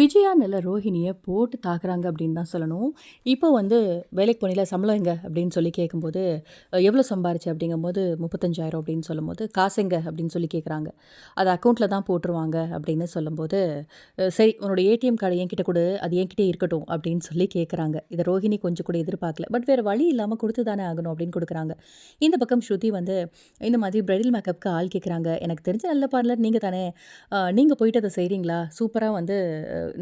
விஜயா நல்ல ரோஹிணியை போட்டு தாக்குறாங்க அப்படின்னு தான் சொல்லணும். இப்போ வந்து வேலைக்கு போனில சம்பளம் எங்க? அப்படின்னு சொல்லி கேட்கும்போது எவ்வளோ சம்பாரிச்சு? அப்படிங்கும்போது முப்பத்தஞ்சாயிரம் அப்படின்னு சொல்லும்போது காசுங்க அப்படின்னு சொல்லி கேட்குறாங்க அது அக்கௌண்ட்டில் தான் போட்டுருவாங்க அப்படின்னு சொல்லும்போது சரி உன்னோட ஏடிஎம் கார்டு என்கிட்ட கொடு. அது என்கிட்டே இருக்கட்டும் அப்படின்னு சொல்லி கேட்குறாங்க இதை ரோஹிணி கொஞ்சம் கூட எதிர்பார்க்கல. பட் வேறு வழி இல்லாமல் கொடுத்து தானே ஆகணும் அப்படின்னு கொடுக்குறாங்க. இந்த பக்கம் ஸ்ருதி வந்து இந்த மாதிரி பிரைடல் மேக்கப்புக்கு ஆள் கேட்குறாங்க எனக்கு தெரிஞ்ச நல்ல பார்லர் நீங்கள் தானே நீங்கள் போயிட்டு அதை செய்கிறீங்களா சூப்பராக வந்து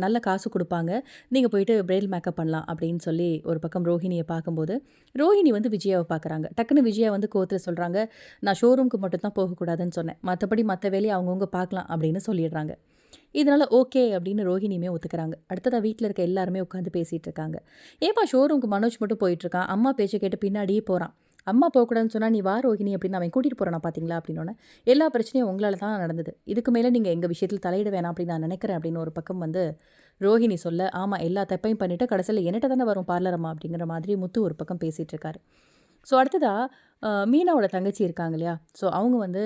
நல்ல காசு கொடுப்பாங்க. நீங்கள் போயிட்டு பிரெயில் மேக்கப் பண்ணலாம் அப்படின்னு சொல்லி ஒரு பக்கம் ரோஹிணியை பார்க்கும்போது ரோஹிணி வந்து விஜயாவை பார்க்குறாங்க. டக்குன்னு விஜயா வந்து கோத்தில் சொல்கிறாங்க நான் ஷோரூம்க்கு மட்டும் தான் போகக்கூடாதுன்னு சொன்னேன். மற்றபடி மற்ற வேலையை அவங்கவுங்க பார்க்கலாம் அப்படின்னு சொல்லிடுறாங்க. இதனால் ஓகே அப்படின்னு ரோஹிணியுமே ஒத்துக்கிறாங்க. அடுத்ததாக வீட்டில் இருக்க எல்லாருமே உட்காந்து பேசிகிட்டு இருக்காங்க. ஏப்பா ஷோரூம்க்கு மனோஜ் மட்டும் போயிட்டுருக்கான் அம்மா பேச்சை கேட்டு பின்னாடியே போகிறான் அம்மா போகக்கூடாதுன்னு சொன்னால் நீ வா ரோஹிணி அப்படின்னு அவன் கூட்டிகிட்டு போகிறானா பார்த்தீங்களா அப்படின்னோடனே எல்லா பிரச்சனையும் உங்களால் தான் நடந்தது. இதுக்கு மேலே நீங்கள் எங்கள் விஷயத்தில் தலையிட வேணாம் அப்படின்னு நான் நினைக்கிறேன் அப்படின்னு ஒரு பக்கம் வந்து ரோஹிணி சொல்ல ஆமாம் எல்லா தப்பையும் பண்ணிவிட்டு கடைசியில் என்கிட்ட தானே வரும் பார்லரம்மா அப்படிங்கிற மாதிரி முத்து ஒரு பக்கம் பேசிகிட்டு இருக்காரு. ஸோ அடுத்ததாக மீனாவோட தங்கச்சி இருக்காங்க இல்லையா? ஸோ அவங்க வந்து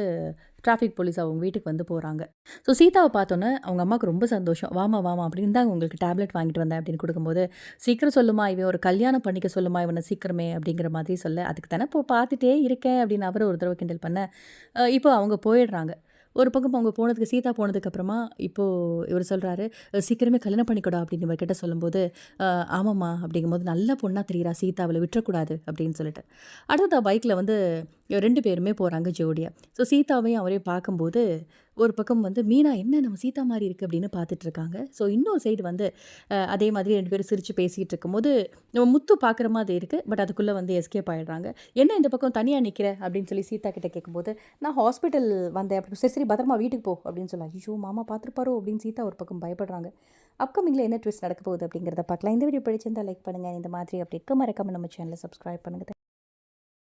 டிராஃபிக் போலீஸ் அவங்க வீட்டுக்கு வந்து போகிறாங்க ஸோ சீதாவை பார்த்தோன்னே அவங்க அம்மாவுக்கு ரொம்ப சந்தோஷம். வாமா வாமா அப்படின்னு தான் உங்களுக்கு டேப்லெட் வாங்கிட்டு வந்தேன் அப்படின்னு கொடுக்கும்போது சீக்கிரம் சொல்லுமா இவன் ஒரு கல்யாணம் பண்ணிக்க சொல்லுமா இவனை சீக்கிரமே அப்படிங்கிற மாதிரி சொல்ல அதுக்கு தானே இப்போ பார்த்துட்டே இருக்கேன் அப்படின்னு அவர் ஒரு தடவை கிண்டல் பண்ண இப்போ அவங்க போயிடுறாங்க. ஒரு பக்கம் அவங்க போனதுக்கு சீதா போனதுக்கப்புறமா இப்போது இவர் சொல்கிறாரு சீக்கிரமே கல்யாணம் பண்ணிக்கூடா அப்படின்னு இவர்கிட்ட சொல்லும்போது ஆமாம்மா அப்படிங்கும்போது நல்ல பொண்ணாக தெரியுறா சீதா அவளை விட்டுறக்கூடாது அப்படின்னு சொல்லிட்டு. அடுத்ததா பைக்கில் வந்து ரெண்டு பேருமே போகிறாங்க ஜோடியாக ஸோ சீதாவையும் அவரே பார்க்கும்போது ஒரு பக்கம் வந்து மீனா என்ன நம்ம சீதா மாதிரி இருக்குது அப்படின்னு பார்த்துட்ருக்காங்க. ஸோ இன்னொரு சைடு வந்து அதே மாதிரி ரெண்டு பேரும் சிரித்து பேசிகிட்டு இருக்கும்போது நம்ம முத்து பார்க்குற மாதிரி இருக்குது பட் அதுக்குள்ளே வந்து எஸ்கேப் ஆகிடுறாங்க என்ன இந்த பக்கம் தனியாக நிற்கிற அப்படின்னு சொல்லி சீதா கிட்ட கேட்கும்போது நான் ஹாஸ்பிட்டல் வந்தேன். அப்படி சரி சரி பத்திரமா வீட்டுக்கு போ. அப்படின்னு சொல்லலாம் ஐயோ மாமா பார்த்துருப்பாரோ? அப்படின்னு சீதா ஒரு பக்கம் பயப்படுறாங்க. அப்கமிங்கில் என்ன ட்விஸ்ட் நடக்க போகுது அப்படிங்கிறத பார்க்கலாம். இந்த வீடியோ பிடிச்சிருந்தா லைக் பண்ணுங்கள் இந்த மாதிரி அப்படி இருக்க மறக்காமல் நம்ம சேனலை சப்ஸ்கிரைப் பண்ணுங்கள்